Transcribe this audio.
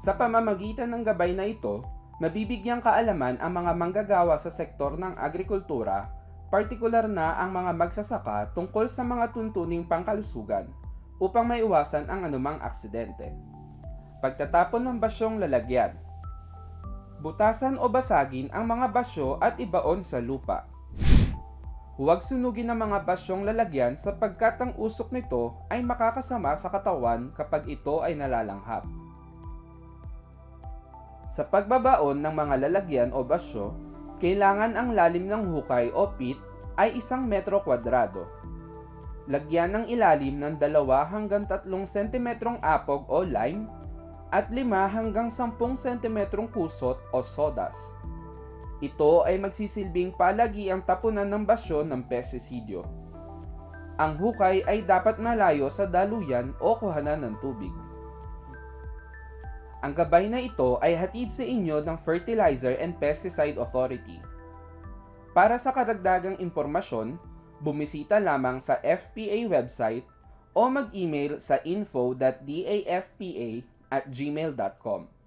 Sa pamamagitan ng gabay na ito, mabibigyang kaalaman ang mga manggagawa sa sektor ng agrikultura, partikular na ang mga magsasaka tungkol sa mga tuntuning pangkalusugan upang maiwasan ang anumang aksidente. Pagtatapon ng basyong lalagyan, butasan o basagin ang mga basyo at ibaon sa lupa. Huwag sunugin ang mga basyong lalagyan sapagkat ang usok nito ay makakasama sa katawan kapag ito ay nalalanghap. Sa pagbabaon ng mga lalagyan o basyo, kailangan ang lalim ng hukay o pit ay isang metro kwadrado. Lagyan ng ilalim ng 2 hanggang 3 sentimetrong apog o lime at 5 hanggang 10 sentimetrong kusot o sodas. Ito ay magsisilbing palagi ang tapunan ng basyo ng pestisidyo. Ang hukay ay dapat malayo sa daluyan o kuhanan ng tubig. Ang gabay na ito ay hatid sa inyo ng Fertilizer and Pesticide Authority. Para sa karagdagang impormasyon, bumisita lamang sa FPA website o mag-email sa info.dafpa at gmail.com.